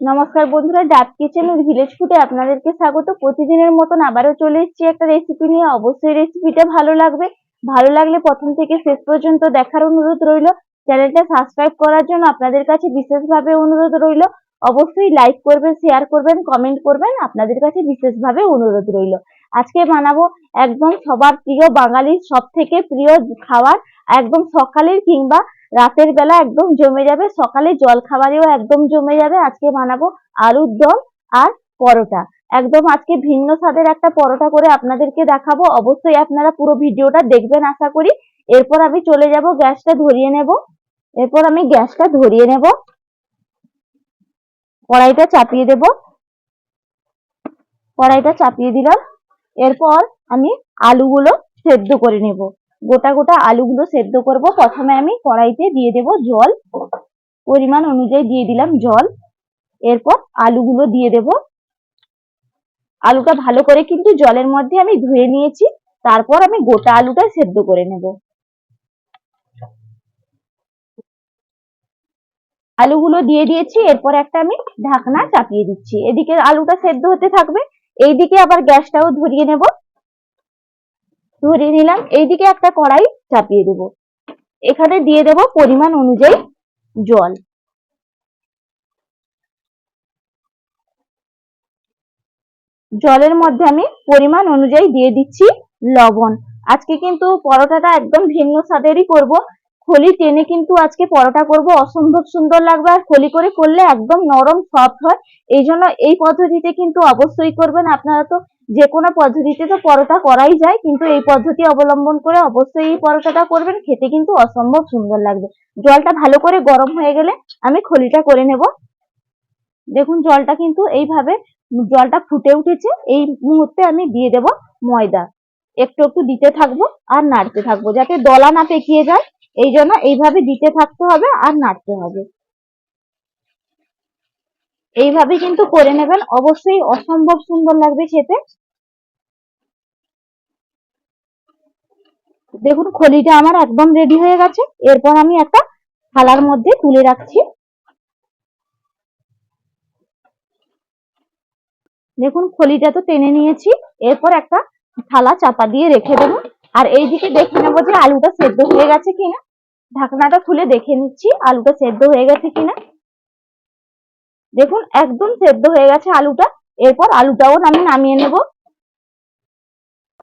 নমস্কার বন্ধুরা, ডাব কিচেন ভিলেজ ফুডে আপনাদেরকে স্বাগত। প্রতিদিনের মতন আবারও চলে এসেছি একটা রেসিপি নিয়ে। অবশ্যই রেসিপিটা ভালো লাগবে। ভালো লাগলে প্রথম থেকে শেষ পর্যন্ত দেখার অনুরোধ রইল। চ্যানেলটা সাবস্ক্রাইব করার জন্য আপনাদের কাছে বিশেষভাবে অনুরোধ রইল। অবশ্যই লাইক করবেন শেয়ার করবেন কমেন্ট করবেন। আপনাদের কাছে বিশেষভাবে অনুরোধ রইল। আজকে বানাবো একদম সবার প্রিয় বাঙালির সব থেকে প্রিয় খাবার, একদম সকালের কিংবা রাতের বেলা একদম জমে যাবে। সকালে জল খাবারেও একদম জমে যাবে। আজকে বানাবো আলুর দম আর পরোটা। একদম আজকে ভিন্ন স্বাদের একটা পরোটা করে আপনাদেরকে দেখাবো। অবশ্যই আপনারা পুরো ভিডিওটা দেখবেন আশা করি। এরপর আমি চলে যাব, গ্যাসটা ধরিয়ে নেব। এরপর আমি গ্যাসটা ধরিয়ে নেব। কড়াইটা চাপিয়ে দেব। কড়াইটা চাপিয়ে দিলাম। এরপর আমি আলুগুলো সেদ্ধ করে নেব। গোটা গোটা আলুগুলো সেদ্ধ করব। প্রথমে আমি কড়াইতে দিয়ে দেব জল। পরিমাণ অনুযায়ী দিয়ে দিলাম জল। এরপর আলুগুলো দিয়ে দেব। আলুটা ভালো করে কিন্তু জলের মধ্যে আমি ধুয়ে নিয়েছি। তারপর আমি গোটা আলুটা সেদ্ধ করে নেব। আলুগুলো দিয়ে দিয়েছি। এরপর একটা আমি ঢাকনা চাপিয়ে দিচ্ছি। এদিকে আলুটা সেদ্ধ হতে থাকবে। এইদিকে আবার গ্যাসটাও ধরিয়ে নেব। ধরিয়ে নিলাম। এইদিকে একটা কড়াই চাপিয়ে দেব। এখানে দিয়ে দেব পরিমাণ অনুযায়ী জল। জলের মধ্যে আমি পরিমাণ অনুযায়ী দিয়ে দিচ্ছি লবণ। আজকে কিন্তু পরোটাটা একদম ভিন্ন স্বাদেরই করব। খলি টেনে কিন্তু আজকে পরোটা করব। অসম্ভব সুন্দর লাগবে। আর খলি করে করলে একদম নরম সফট হয়। এই জন্য এই পদ্ধতিতে কিন্তু অবশ্যই করবেন। আপনারা তো যে কোনো পদ্ধতিতে তো পরোটা করাই যায়, কিন্তু এই পদ্ধতি অবলম্বন করে অবশ্যই এই পরোটাটা করবেন। খেতে কিন্তু অসম্ভব সুন্দর লাগবে। জলটা ভালো করে গরম হয়ে গেলে আমি খলিটা করে নেব। দেখুন, জলটা কিন্তু এইভাবে জলটা ফুটে উঠেছে। এই মুহূর্তে আমি দিয়ে দেব ময়দা। একটু একটু দিতে থাকব আর নাড়তে থাকব, যাতে দলা না পেকিয়ে যায়। এই জন্য এইভাবে দিতে থাকতে হবে আর নাড়তে হবে। এইভাবে কিন্তু করে নেবেন। অবশ্যই অসম্ভব সুন্দর লাগবে খেতে। দেখুন, খলিটা আমার একদম রেডি হয়ে গেছে। এরপর আমি একটা থালার মধ্যে তুলে রাখছি। দেখুন, খলিটা তো টেনে নিয়েছি। এরপর একটা থালা চাপা দিয়ে রেখে দেবো। আর এইদিকে দেখে নেব যে আলুটা সেদ্ধ হয়ে গেছে কিনা। ঢাকনাটা খুলে দেখে নিচ্ছি, আলুটা সেদ্ধ হয়ে গেছে কিনা। দেখুন, একদম সেদ্ধ হয়ে গেছে আলুটা। এরপর আলুটাও আমি নামিয়ে নেব।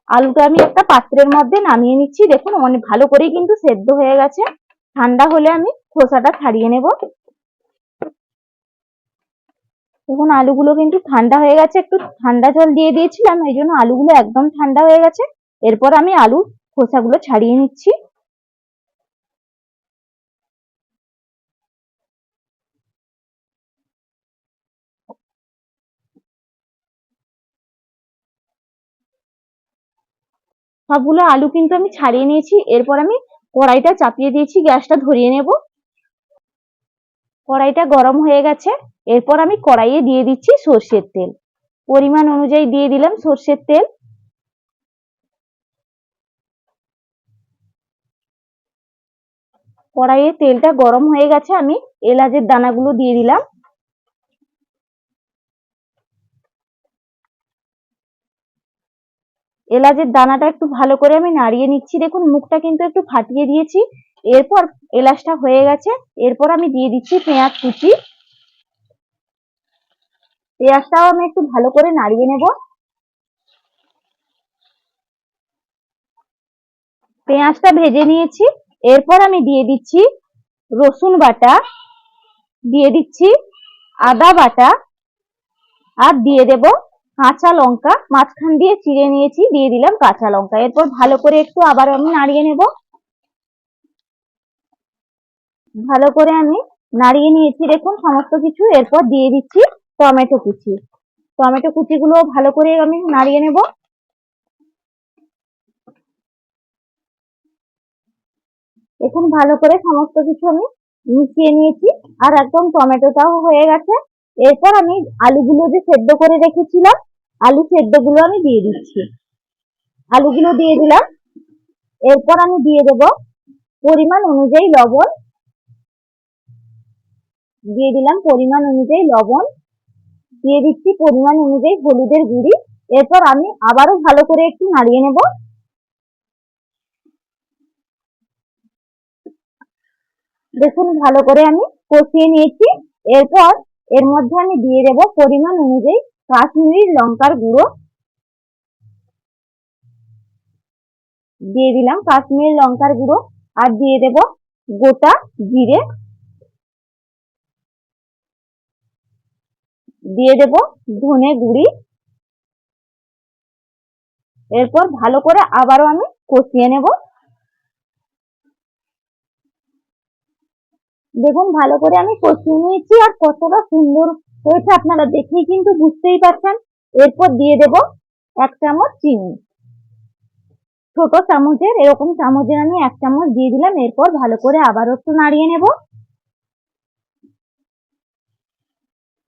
আলুটা আমি একটা পাত্রের মধ্যে নামিয়ে নিচ্ছি। দেখুন, অনেক ভালো করেই কিন্তু সেদ্ধ হয়ে গেছে। ঠান্ডা হলে আমি খোসাটা ছাড়িয়ে নেব। দেখুন, আলুগুলো কিন্তু ঠান্ডা হয়ে গেছে। একটু ঠান্ডা জল দিয়ে দিয়েছিলাম, এই জন্য আলুগুলো একদম ঠান্ডা হয়ে গেছে। এরপর আমি আলুর খোসাগুলো ছাড়িয়ে নিচ্ছি। সবগুলো আলু কিন্তু আমি ছাড়িয়ে নিয়েছি। এরপর আমি কড়াইটা চাপিয়ে দিয়েছি, গ্যাসটা ধরিয়ে নেব। কড়াইটা গরম হয়ে গেছে। এরপর আমি কড়াইয়ে দিয়ে দিচ্ছি সর্ষের তেল। পরিমাণ অনুযায়ী দিয়ে দিলাম সর্ষের তেল। কড়াইয়ে তেলটা গরম হয়ে গেছে, আমি এলাচের দানাগুলো দিয়ে দিলাম। এলাচের দানাটা একটু ভালো করে আমি নাড়িয়ে নিচ্ছি। দেখুন, মুখটা কিন্তু একটু ফাটিয়ে দিয়েছি। এরপর এলাচটা হয়ে গেছে। এরপর আমি দিয়ে দিচ্ছি পেঁয়াজ কুচি। পেঁয়াজটাও আমি একটু ভালো করে নাড়িয়ে নেব। পেঁয়াজটা ভেজে নিয়েছি। এরপর আমি দিয়ে দিচ্ছি রসুন বাটা, দিয়ে দিচ্ছি আদা বাটা, আর দিয়ে দেব কাঁচা লঙ্কা মাঝখান দিয়ে চিড়ে নিয়েছি, দিয়ে দিলাম কাঁচা লঙ্কা। এরপর ভালো করে একটু আবার আমি নাড়িয়ে নেব। ভালো করে আমি নাড়িয়ে নিয়েছি, দেখুন সমস্ত কিছু। এরপর দিয়ে দিচ্ছি টমেটো কুচি। টমেটো কুচিগুলো ভালো করে আমি নাড়িয়ে নেব। দেখুন ভালো করে সমস্ত কিছু আমি মিশিয়ে নিয়েছি। আর একদম টমেটোটাও হয়ে গেছে। এরপর আমি আলুগুলো যে সেদ্ধ করে রেখেছিলাম, আলু সেদ্ধগুলো আমি দিয়ে দিচ্ছি। আলুগুলো দিয়ে দিলাম। এরপর আমি দিয়ে দেব পরিমাণ অনুযায়ী লবণ। দিয়ে দিলাম পরিমাণ অনুযায়ী লবণ। দিয়ে দিচ্ছি পরিমাণ অনুযায়ী হলুদের গুঁড়ি। এরপর আমি আবারও ভালো করে একটু নাড়িয়ে নেব। দেখুন, ভালো করে আমি কষিয়ে নিয়েছি। এরপর এর মধ্যে আমি দিয়ে দেব পরিমাণ অনুযায়ী কাশ্মীরি লঙ্কার গুঁড়ো। দিয়ে দিলাম কাশ্মীরি লঙ্কার গুঁড়ো আর দিয়ে দেব গোটা জিরে। দিয়ে দেব ধনে গুঁড়ি। এরপর ভালো করে আবারও আমি কষিয়ে নেব। দেখুন, ভালো করে আমি কষিয়ে নিয়েছি আর কতটা সুন্দর হয়েছে আপনারা দেখেই কিন্তু বুঝতেই পারছেন। এরপর দিয়ে দেব এক চামচ চিনি। ছোট চামচের, এরকম চামচের আমি এক চামচ দিয়ে দিলাম। এরপর ভালো করে আবারও একটু নাড়িয়ে নেব।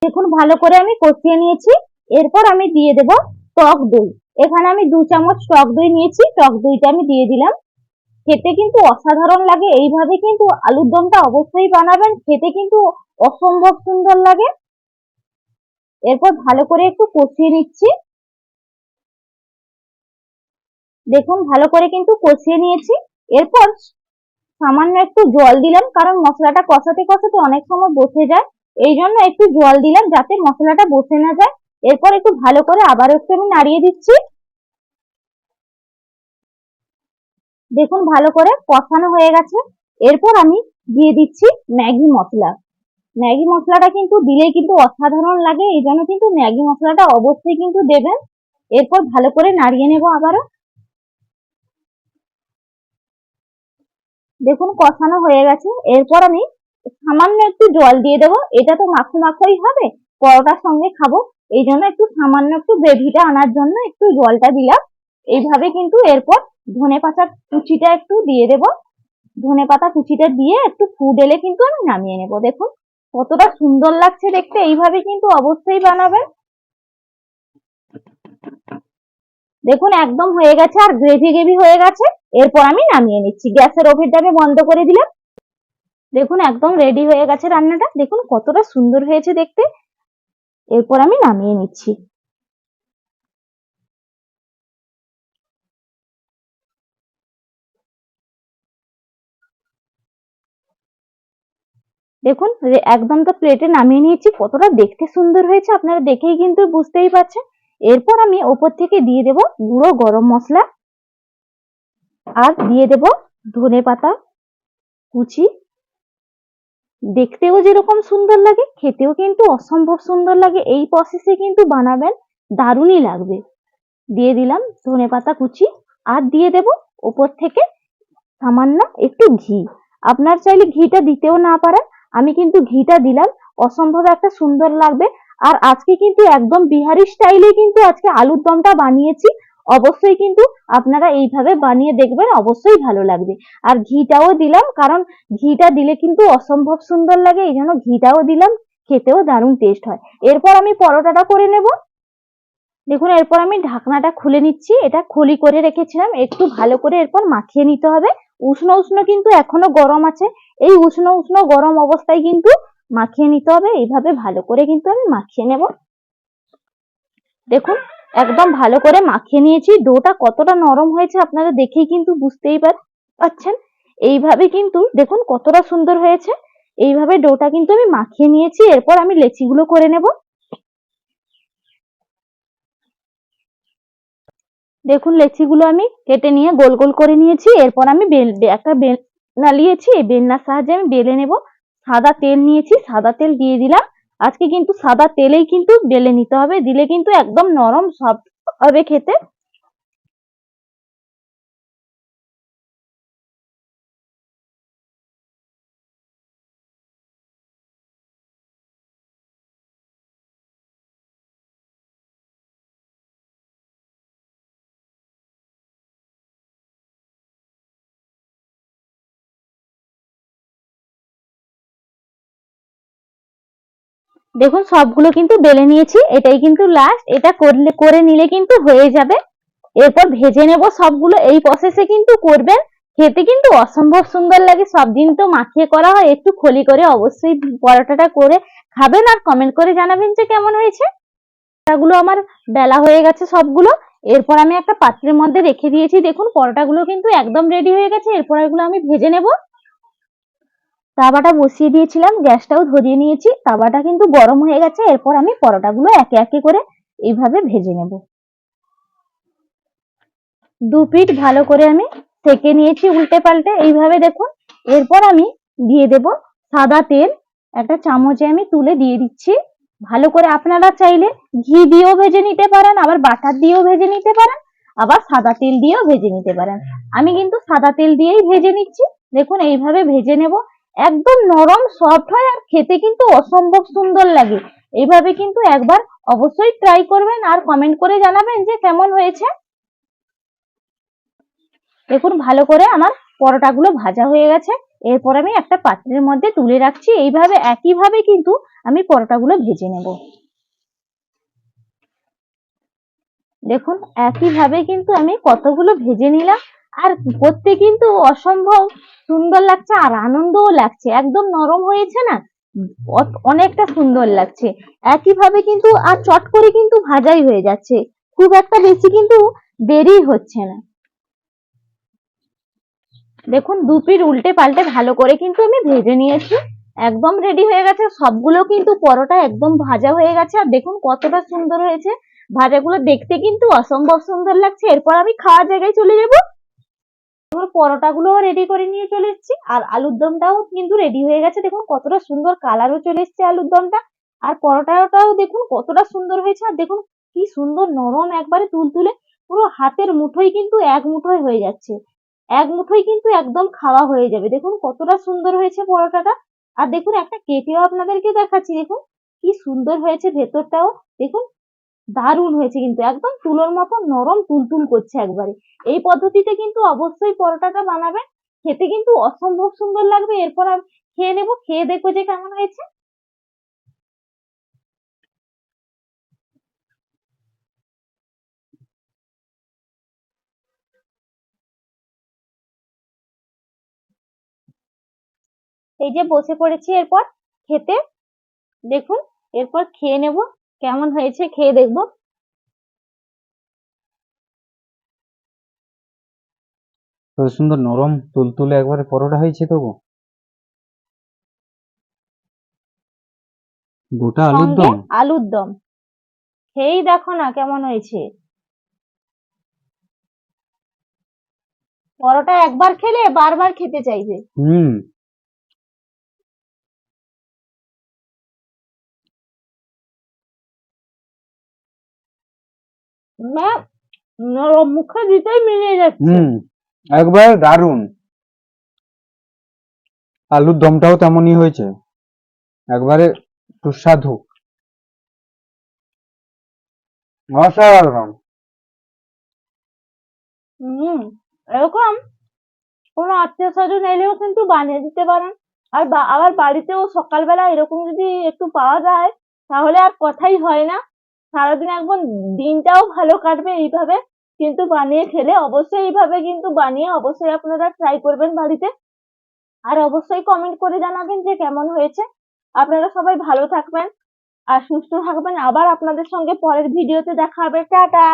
দেখুন, ভালো করে আমি কষিয়ে নিয়েছি। এরপর আমি দিয়ে দেব টক দই। এখানে আমি দু চামচ টক দই নিয়েছি। টক দইটা আমি দিয়ে দিলাম। খেতে কিন্তু অসাধারণ লাগে। এইভাবে কিন্তু আলুর দমটা অবশ্যই বানাবেন। খেতে কিন্তু অসম্ভব সুন্দর লাগে। এরপর ভালো করে একটু কষিয়ে নিচ্ছি। দেখুন, ভালো করে কিন্তু কষিয়ে নিয়েছি। এরপর সামান্য একটু জল দিলাম, কারণ মশলাটা কষাতে কষাতে অনেক সময় বসে যায়। এই জন্য একটু জল দিলাম যাতে মশলাটা বসে না যায়। এরপর একটু ভালো করে আবার একটু আমি নাড়িয়ে দিচ্ছি। দেখুন ভালো করে, কষানো হয়ে গেছে। এরপর আমি দিয়ে দিচ্ছি ম্যাগি মশলা। ম্যাগি মশলাটা কিন্তু দিলেই কিন্তু অসাধারণ লাগে, এই জন্য কিন্তু ম্যাগি মশলাটা অবশ্যই কিন্তু দেবেন। এরপর ভালো করে নাড়িয়ে নেব আবারও। দেখুন কষানো হয়ে গেছে। এরপর আমি সামান্য একটু জল দিয়ে দেবো। এটা তো মাখো মাখোই হবে, পরোটার সঙ্গে খাব। এই জন্য একটু সামান্য একটু গ্রেভিটা আনার জন্য একটু জলটা দিলাম। এইভাবে কিন্তু এরপর ধনে পাতা কুচিটা একটু দিয়ে দেব। ধনে পাতা কুচিটা দিয়ে একটু ফুড এলে কিন্তু আমি নামিয়ে নেব। দেখুন, কতটা সুন্দর লাগছে দেখতে। এইভাবে কিন্তু অবশ্যই বানাবেন। দেখুন, একদম হয়ে গেছে আর গ্রেভি গ্রেভি হয়ে গেছে। এরপর আমি নামিয়ে নিচ্ছি। গ্যাসের ওভেনটা আমি বন্ধ করে দিলাম। দেখুন, একদম রেডি হয়ে গেছে রান্নাটা। দেখুন, কতটা সুন্দর হয়েছে দেখতে। এরপর আমি নামিয়ে নিচ্ছি। দেখুন একদম তো প্লেটে নামিয়ে নিয়েছি, কতটা দেখতে সুন্দর হয়েছে, আপনারা দেখেই কিন্তু বুঝতেই পারছেন। এরপর আমি ওপর থেকে দিয়ে দেব গুঁড়ো গরম মশলা, আর দিয়ে দেব ধনে পাতা, কুচি। দেখতেও যেরকম সুন্দর লাগে, খেতেও কিন্তু অসম্ভব সুন্দর লাগে, এই প্রসেসে কিন্তু বানাবেন, দারুণই লাগবে। দিয়ে দিলাম ধনে পাতা, কুচি, আর দিয়ে দেব ওপর থেকে সামান্য একটু ঘি। আপনার চাইলে ঘিটা দিতেও না পারেন আমি কিন্তু ঘিটা দিলাম, অসম্ভব একটা সুন্দর লাগবে। আর আজকে কিন্তু একদম বিহারি স্টাইলে কিন্তু আজকে আলুর দমটা বানিয়েছি। অবশ্যই কিন্তু আপনারা এইভাবে বানিয়ে দেখবেন, অবশ্যই ভালো লাগবে। আর ঘিটাও দিলাম, কারণ ঘিটা দিলে কিন্তু অসম্ভব সুন্দর লাগে, এই জন্য ঘিটাও দিলাম, খেতেও দারুণ টেস্ট হয়। এরপর আমি পরোটাটা করে নেব। দেখুন, এরপর আমি ঢাকনাটা খুলে নিচ্ছি। এটা খলি করে রেখেছিলাম। একটু ভালো করে এরপর মাখিয়ে নিতে হবে। উষ্ণ উষ্ণ কিন্তু এখনও গরম আছে। এই উষ্ণ উষ্ণ গরম অবস্থায় কিন্তু মাখিয়ে নিতে হবে। এইভাবে ভালো করে কিন্তু আমি মাখিয়ে নেব। দেখুন, একদম ভালো করে মাখিয়ে নিয়েছি। ডোটা কতটা নরম হয়েছে আপনারা দেখেই কিন্তু বুঝতেই পার- পারছেন এইভাবে কিন্তু দেখুন কতটা সুন্দর হয়েছে। এইভাবে ডোটা কিন্তু আমি মাখিয়ে নিয়েছি। এরপর আমি লেচিগুলো করে নেব। দেখুন, লেচিগুলো আমি কেটে নিয়ে গোল গোল করে নিয়েছি। এরপর আমি বেল একটা বেলনা নিয়েছি, এই বেলনার সাহায্যে আমি বেলে নেব। সাদা তেল নিয়েছি, সাদা তেল দিয়ে দিলাম। আজকে কিন্তু সাদা তেলেই কিন্তু বেলে নিতে হবে। দিলে কিন্তু একদম নরম সব হবে খেতে। দেখুন, সবগুলো কিন্তু বেলে নিয়েছি, এটাই কিন্তু লাস্ট এটা করলে, করে নিলে কিন্তু হয়ে যাবে। এরপর ভেজে নেব সবগুলো, এই প্রসেসে কিন্তু করবেন, খেতে কিন্তু অসম্ভব সুন্দর লাগে, সব দিন তো মাখিয়ে করা হয়, একটু খলি করে অবশ্যই পরোটাটা করে খাবেন আর কমেন্ট করে জানাবেন যে কেমন হয়েছে। পরোটাগুলো আমার বেলা হয়ে গেছে সবগুলো, এরপর আমি একটা পাত্রের মধ্যে রেখে দিয়েছি, দেখুন, পরোটাগুলো কিন্তু একদম রেডি হয়ে গেছে, এরপর এগুলো আমি ভেজে নেব। তাওয়াটা বসিয়ে দিয়েছিলাম, গ্যাসটাও ধরিয়ে নিয়েছি, তাওয়াটা কিন্তু গরম হয়ে গেছে, এরপর আমি পরোটাগুলো একে একে করে এইভাবে ভেজে নেব। দু পিঠ ভালো করে আমি সেকে নিয়েছি উল্টে পাল্টে, এইভাবে দেখুন। এরপর আমি দিয়ে দেব সাদা তেল, একটা চামচে আমি তুলে দিয়ে দিচ্ছি। ভালো করে আপনারা চাইলে ঘি দিয়েও ভেজে নিতে পারেন, আবার বাটার দিয়েও ভেজে নিতে পারেন, আবার সাদা তেল দিয়েও ভেজে নিতে পারেন। আমি কিন্তু সাদা তেল দিয়েই ভেজে নিচ্ছি। দেখুন, এইভাবে ভেজে নেব। একদম নরম সফট হয় আর খেতে কিন্তু অসম্ভব সুন্দর লাগে। এইভাবে কিন্তু একবার অবশ্যই ট্রাই করবেন আর কমেন্ট করে জানাবেন যে কেমন হয়েছে। দেখুন, ভালো করে আমার পরোটাগুলো ভাজা হয়ে গেছে। এরপর আমি একটা পাত্রের মধ্যে তুলে রাখছি। এইভাবে, একইভাবে কিন্তু আমি পরোটাগুলো ভেজে নেব। দেখুন, একইভাবে কিন্তু আমি কতগুলো ভেজে নিলাম। আর করতে কিন্তু অসম্ভব সুন্দর লাগছে আর আনন্দও লাগছে। একদম নরম হয়েছে না? অনেকটা সুন্দর লাগছে। একইভাবে কিন্তু, আর চট করে কিন্তু ভাজাই হয়ে যাচ্ছে। খুব একটা বেশি কিন্তু দেরি হচ্ছে না। দেখুন, দু পিঠ উল্টে পাল্টে ভালো করে কিন্তু আমি ভেজে নিয়েছি। একদম রেডি হয়ে গেছে। সবগুলো কিন্তু পরোটা একদম ভাজা হয়ে গেছে। আর দেখুন, কতটা সুন্দর হয়েছে। ভাজাগুলো দেখতে কিন্তু অসম্ভব সুন্দর লাগছে। এরপর আমি খাওয়ার জায়গায় চলে যাব। আমার পরোটাগুলো রেডি করে নিয়ে চলে এসেছি। আর আলুর দমটাও কিন্তু রেডি হয়ে গেছে। দেখুন কতটা সুন্দর কালারও চলে এসেছে আলুর দমটা। আর পরোটাটাও দেখুন কতটা সুন্দর হয়েছে। আর দেখুন কি সুন্দর নরম একবারে তুলতুলে। পুরো হাতের মুঠোই কিন্তু এক মুঠোয় হয়ে যাচ্ছে। এক মুঠোই কিন্তু একদম খাওয়া হয়ে যাবে। দেখুন কতটা সুন্দর হয়েছে পরোটাটা। আর দেখুন একটা কেটেও আপনাদেরকে দেখাচ্ছি। দেখুন কি সুন্দর হয়েছে ভেতরটাও। দেখুন দারুণ হয়েছে কিন্তু, একদম তুলোর মতো নরম তুলতুল করছে একবারে। এই পদ্ধতিতে কিন্তু অবশ্যই পরোটাটা বানাবেন, খেতে কিন্তু অসম্ভব সুন্দর লাগবে। এরপর আমি খেয়ে নেব, খেয়ে দেখব যে কেমন হয়েছে। এই যে বসে পড়েছি এরপর খেতে, দেখুন, এরপর খেয়ে নেব। কেমন হয়েছে খেয়ে দেখব। কত সুন্দর নরম তুলতুলে একবারে পরোটা হয়েছে তো গো গোটা আলুর দম। আলুর দম। খেয়েই দেখো না কেমন হয়েছে। পরোটা একবার খেলে বারবার খেতে চাইবে। হুম। মুখে দিতেই মিলিয়ে যাচ্ছে। হুম একবারে দারুণ। আলুর দমটাও তেমনই হয়েছে। একবারে সুস্বাদু। অসাধারণ। হুম এরকম কোনো আত্মীয় স্বজন এলেও কিন্তু বানিয়ে দিতে পারেন। আর আবার বাড়িতেও সকালবেলা এরকম যদি একটু পাওয়া যায় তাহলে আর কথাই হয় না। সারাদিন একদম দিনটাও ভালো কাটবে এইভাবে, কিন্তু বানিয়ে খেলে অবশ্যই এইভাবে কিন্তু বানিয়ে অবশ্যই আপনারা ট্রাই করবেন বাড়িতে। আর অবশ্যই কমেন্ট করে জানাবেন যে কেমন হয়েছে। আপনারা সবাই ভালো থাকবেন আর সুস্থ থাকবেন। আবার আপনাদের সঙ্গে পরের ভিডিওতে দেখা হবে। টাটা!